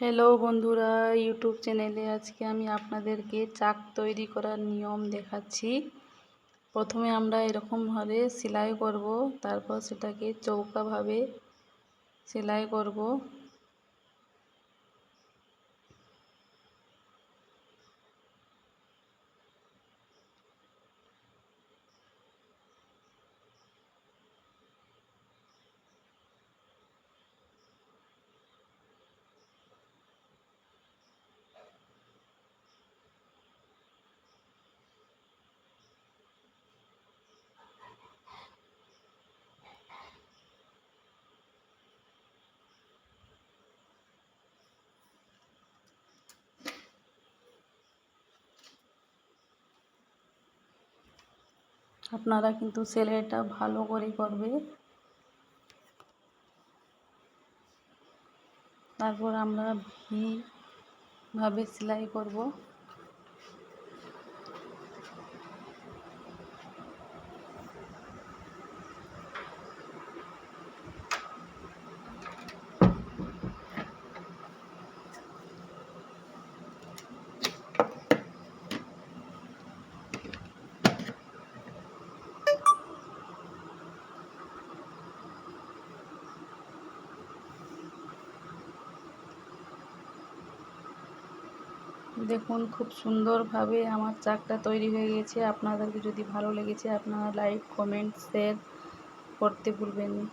Hello বন্ধুরা, YouTube চ্যানেলে আজকে আমি আপনাদেরকে চাক তৈরি করার নিয়ম দেখাচ্ছি। প্রথমে আমরা এরকমভাবে সেলাই করব, তারপর সেটাকে চৌকাভাবে সেলাই করব। আপনারা কিন্তু সেলাইটা ভালো করে করবে। তারপর আমরা ভি ভাবে সেলাই করব। দেখুন, খুব সুন্দরভাবে আমার চাকটা তৈরি হয়ে গেছে। আপনাদেরকে যদি ভালো লেগেছে, আপনারা লাইক, কমেন্ট, শেয়ার করতে ভুলবেন না।